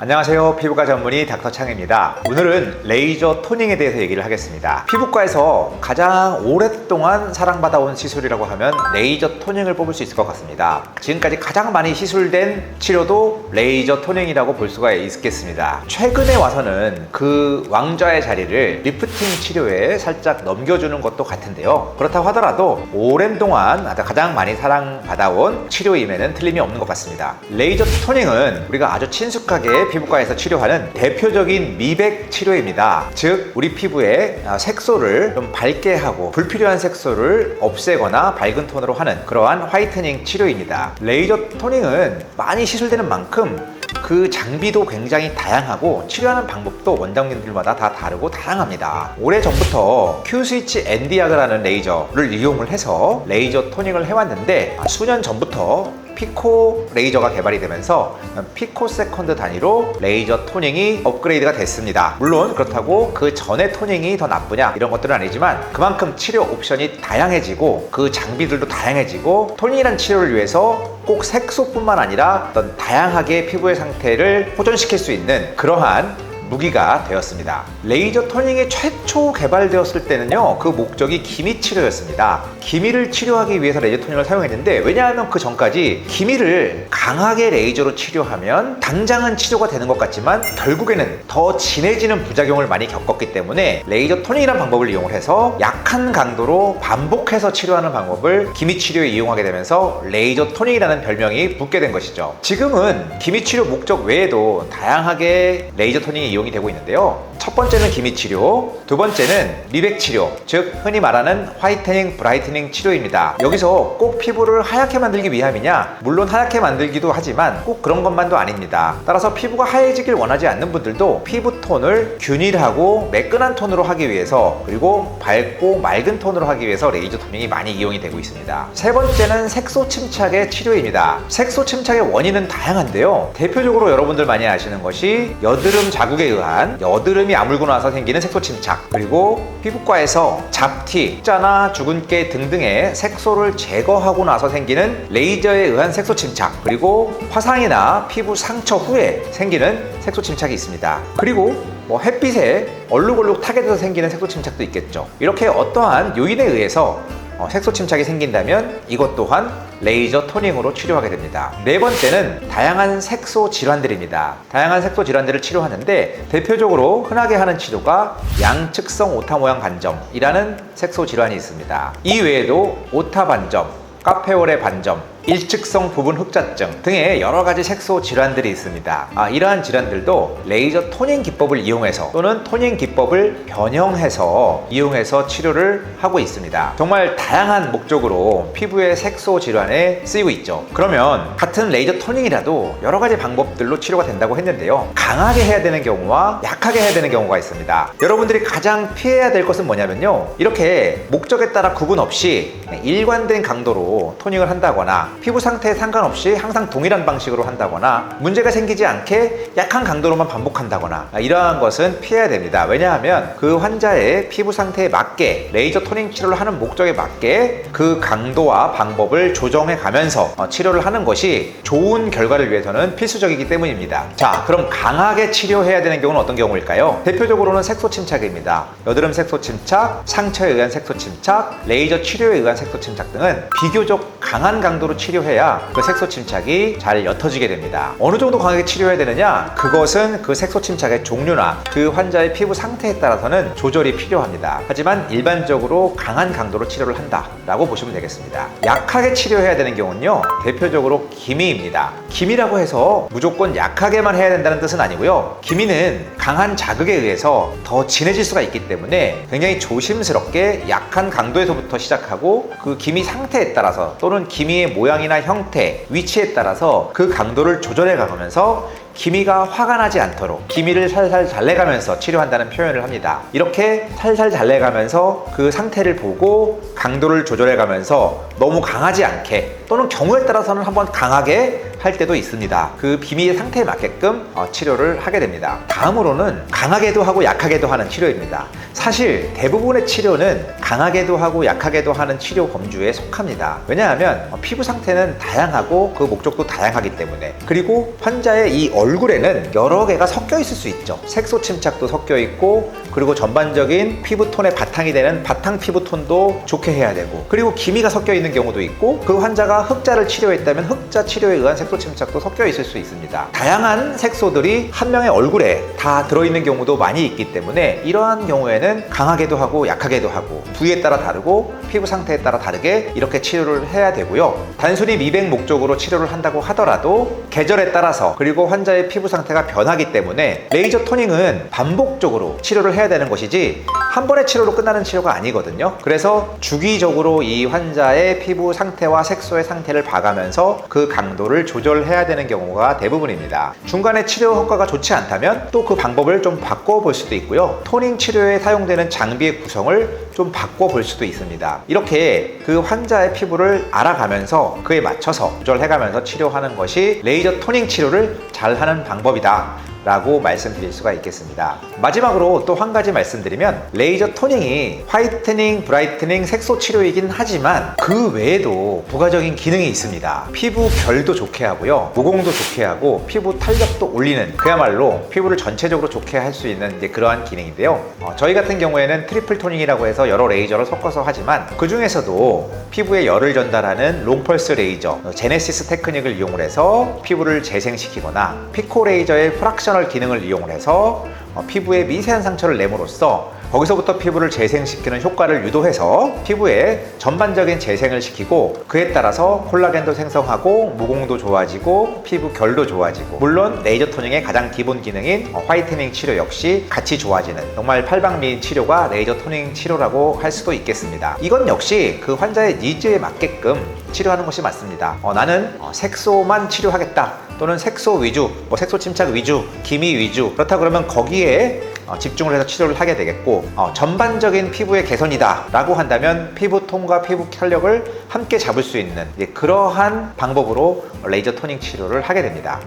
안녕하세요. 피부과 전문의 닥터 창입니다. 오늘은 레이저 토닝에 대해서 얘기를 하겠습니다. 피부과에서 가장 오랫동안 사랑받아온 시술이라고 하면 레이저 토닝을 뽑을 수 있을 것 같습니다. 지금까지 가장 많이 시술된 치료도 레이저 토닝이라고 볼 수가 있겠습니다. 최근에 와서는 그 왕좌의 자리를 리프팅 치료에 살짝 넘겨주는 것도 같은데요. 그렇다고 하더라도 오랜 동안 가장 많이 사랑받아온 치료임에는 틀림이 없는 것 같습니다. 레이저 토닝은 우리가 아주 친숙하게 피부과에서 치료하는 대표적인 미백 치료입니다. 즉, 우리 피부에 아, 색소를 좀 밝게 하고 불필요한 색소를 없애거나 밝은 톤으로 하는 그러한 화이트닝 치료입니다. 레이저 토닝은 많이 시술되는 만큼 그 장비도 굉장히 다양하고 치료하는 방법도 원장님들마다 다 다르고 다양합니다. 오래 전부터 Q-스위치 엔디아그라는 레이저를 이용을 해서 레이저 토닝을 해왔는데 아, 수년 전부터 피코 레이저가 개발이 되면서 피코 세컨드 단위로 레이저 토닝이 업그레이드가 됐습니다. 물론 그렇다고 그 전에 토닝이 더 나쁘냐 이런 것들은 아니지만 그만큼 치료 옵션이 다양해지고 그 장비들도 다양해지고 토닝이란 치료를 위해서 꼭 색소뿐만 아니라 어떤 다양하게 피부의 상태를 호전시킬 수 있는 그러한 무기가 되었습니다. 레이저 토닝이 최초 개발되었을 때는요, 그 목적이 기미 치료였습니다. 기미를 치료하기 위해서 레이저 토닝을 사용했는데, 왜냐하면 그 전까지 기미를 강하게 레이저로 치료하면 당장은 치료가 되는 것 같지만 결국에는 더 진해지는 부작용을 많이 겪었기 때문에 레이저 토닝이라는 방법을 이용을 해서 약한 강도로 반복해서 치료하는 방법을 기미 치료에 이용하게 되면서 레이저 토닝이라는 별명이 붙게 된 것이죠. 지금은 기미 치료 목적 외에도 다양하게 레이저 토닝이 이용이 되고 있는데요. 첫 번째는 기미 치료, 두 번째는 미백 치료, 즉 흔히 말하는 화이트닝, 브라이트닝 치료입니다. 여기서 꼭 피부를 하얗게 만들기 위함이냐? 물론 하얗게 만들기도 하지만 꼭 그런 것만도 아닙니다. 따라서 피부가 하얘지길 원하지 않는 분들도 피부 톤을 균일하고 매끈한 톤으로 하기 위해서 그리고 밝고 맑은 톤으로 하기 위해서 레이저 토닝이 많이 이용이 되고 있습니다. 세 번째는 색소 침착의 치료입니다. 색소 침착의 원인은 다양한데요. 대표적으로 여러분들 많이 아시는 것이 여드름 자국에 의한 여드름이 아물고 나서 생기는 색소 침착 그리고 피부과에서 잡티, 흑자나 주근깨 등등의 색소를 제거하고 나서 생기는 레이저에 의한 색소 침착 그리고 화상이나 피부 상처 후에 생기는 색소 침착이 있습니다. 그리고 뭐 햇빛에 얼룩얼룩 타게 돼서 생기는 색소 침착도 있겠죠. 이렇게 어떠한 요인에 의해서 어, 색소 침착이 생긴다면 이것 또한 레이저 토닝으로 치료하게 됩니다. 네 번째는 다양한 색소 질환들입니다. 다양한 색소 질환들을 치료하는데 대표적으로 흔하게 하는 치료가 양측성 오타 모양 반점이라는 색소 질환이 있습니다. 이 외에도 오타 반점, 카페올의 반점, 일측성 부분 흑자증 등의 여러 가지 색소 질환들이 있습니다. 아, 이러한 질환들도 레이저 토닝 기법을 이용해서 또는 토닝 기법을 변형해서 이용해서 치료를 하고 있습니다. 정말 다양한 목적으로 피부의 색소 질환에 쓰이고 있죠. 그러면 같은 레이저 토닝이라도 여러 가지 방법들로 치료가 된다고 했는데요. 강하게 해야 되는 경우와 약하게 해야 되는 경우가 있습니다. 여러분들이 가장 피해야 될 것은 뭐냐면요. 이렇게 목적에 따라 구분 없이 일관된 강도로 토닝을 한다거나 피부 상태에 상관없이 항상 동일한 방식으로 한다거나 문제가 생기지 않게 약한 강도로만 반복한다거나 이러한 것은 피해야 됩니다. 왜냐하면 그 환자의 피부 상태에 맞게 레이저 토닝 치료를 하는 목적에 맞게 그 강도와 방법을 조정해 가면서 어, 치료를 하는 것이 좋은 결과를 위해서는 필수적이기 때문입니다. 자, 그럼 강하게 치료해야 되는 경우는 어떤 경우일까요? 대표적으로는 색소 침착입니다. 여드름 색소 침착, 상처에 의한 색소 침착, 레이저 치료에 의한 색소 침착 등은 비교적 강한 강도로 치료 해야 그 색소 침착이 잘 옅어지게 됩니다. 어느 정도 강하게 치료해야 되느냐? 그것은 그 색소 침착의 종류나 그 환자의 피부 상태에 따라서는 조절이 필요합니다. 하지만 일반적으로 강한 강도로 치료를 한다라고 보시면 되겠습니다. 약하게 치료해야 되는 경우는요. 대표적으로 기미입니다. 기미라고 해서 무조건 약하게만 해야 된다는 뜻은 아니고요. 기미는 강한 자극에 의해서 더 진해질 수가 있기 때문에 굉장히 조심스럽게 약한 강도에서부터 시작하고 그 기미 상태에 따라서 또는 기미의 모양 이나 형태, 위치에 따라서 그 강도를 조절해 가면서 기미가 화가 나지 않도록 기미를 살살 잘내가면서 치료한다는 표현을 합니다. 이렇게 살살 잘내가면서 그 상태를 보고 강도를 조절해 가면서 너무 강하지 않게 또는 경우에 따라서는 한번 강하게 할 때도 있습니다. 그 비밀의 상태에 맞게끔 어, 치료를 하게 됩니다. 다음으로는 강하게도 하고 약하게도 하는 치료입니다. 사실 대부분의 치료는 강하게도 하고 약하게도 하는 치료 범주에 속합니다. 왜냐하면 어, 피부 상태는 다양하고 그 목적도 다양하기 때문에 그리고 환자의 이 얼굴에는 여러 개가 섞여 있을 수 있죠. 색소 침착도 섞여 있고 그리고 전반적인 피부톤의 바탕이 되는 바탕 피부톤도 좋게 해야 되고 그리고 기미가 섞여 있는 경우도 있고 그 환자가 흑자를 치료했다면 흑자 치료에 의한 색소 침착도 섞여 있을 수 있습니다. 다양한 색소들이 한 명의 얼굴에 다 들어있는 경우도 많이 있기 때문에 이러한 경우에는 강하게도 하고 약하게도 하고 부위에 따라 다르고 피부 상태에 따라 다르게 이렇게 치료를 해야 되고요. 단순히 미백 목적으로 치료를 한다고 하더라도 계절에 따라서 그리고 환자의 피부 상태가 변하기 때문에 레이저 토닝은 반복적으로 치료를 해야 되는 것이지 한 번의 치료로 끝나는 치료가 아니거든요. 그래서 주기적으로 이 환자의 피부 상태와 색소의 상태를 봐가면서 그 강도를 조절해야 되는 경우가 대부분입니다. 중간에 치료 효과가 좋지 않다면 또 그 방법을 좀 바꿔볼 수도 있고요. 토닝 치료에 사용되는 장비의 구성을 좀 바꿔볼 수도 있습니다. 이렇게 그 환자의 피부를 알아가면서 그에 맞춰서 조절해가면서 치료하는 것이 레이저 토닝 치료를 잘 하는 방법이다. 라고 말씀드릴 수가 있겠습니다. 마지막으로 또 한 가지 말씀드리면 레이저 토닝이 화이트닝, 브라이트닝, 색소 치료이긴 하지만 그 외에도 부가적인 기능이 있습니다. 피부 결도 좋게 하고요. 모공도 좋게 하고 피부 탄력도 올리는 그야말로 피부를 전체적으로 좋게 할 수 있는 이제 그러한 기능인데요. 어, 저희 같은 경우에는 트리플 토닝이라고 해서 여러 레이저를 섞어서 하지만 그 중에서도 피부에 열을 전달하는 롱펄스 레이저, 어, 제네시스 테크닉을 이용을 해서 피부를 재생시키거나 피코 레이저의 프락 셔널 기능을 이용을 해서 어, 피부에 미세한 상처를 내므로써 거기서부터 피부를 재생시키는 효과를 유도해서 피부에 전반적인 재생을 시키고 그에 따라서 콜라겐도 생성하고 모공도 좋아지고 피부 결도 좋아지고 물론 레이저 토닝의 가장 기본 기능인 어, 화이트닝 치료 역시 같이 좋아지는 정말 팔방미인 치료가 레이저 토닝 치료라고 할 수도 있겠습니다. 이건 역시 그 환자의 니즈에 맞게끔 치료하는 것이 맞습니다. 어, 나는 어, 색소만 치료하겠다 또는 색소 위주, 뭐 색소 침착 위주, 기미 위주 그렇다 그러면 거기에 어, 집중을 해서 치료를 하게 되겠고 어, 전반적인 피부의 개선이다 라고 한다면 피부톤과 피부 탄력을 함께 잡을 수 있는 예, 그러한 방법으로 레이저 토닝 치료를 하게 됩니다.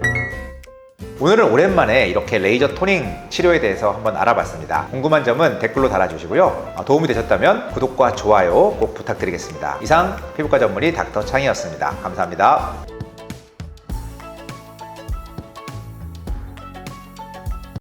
오늘은 오랜만에 이렇게 레이저 토닝 치료에 대해서 한번 알아봤습니다. 궁금한 점은 댓글로 달아주시고요. 어, 도움이 되셨다면 구독과 좋아요 꼭 부탁드리겠습니다. 이상 피부과 전문의 닥터 창이었습니다. 감사합니다.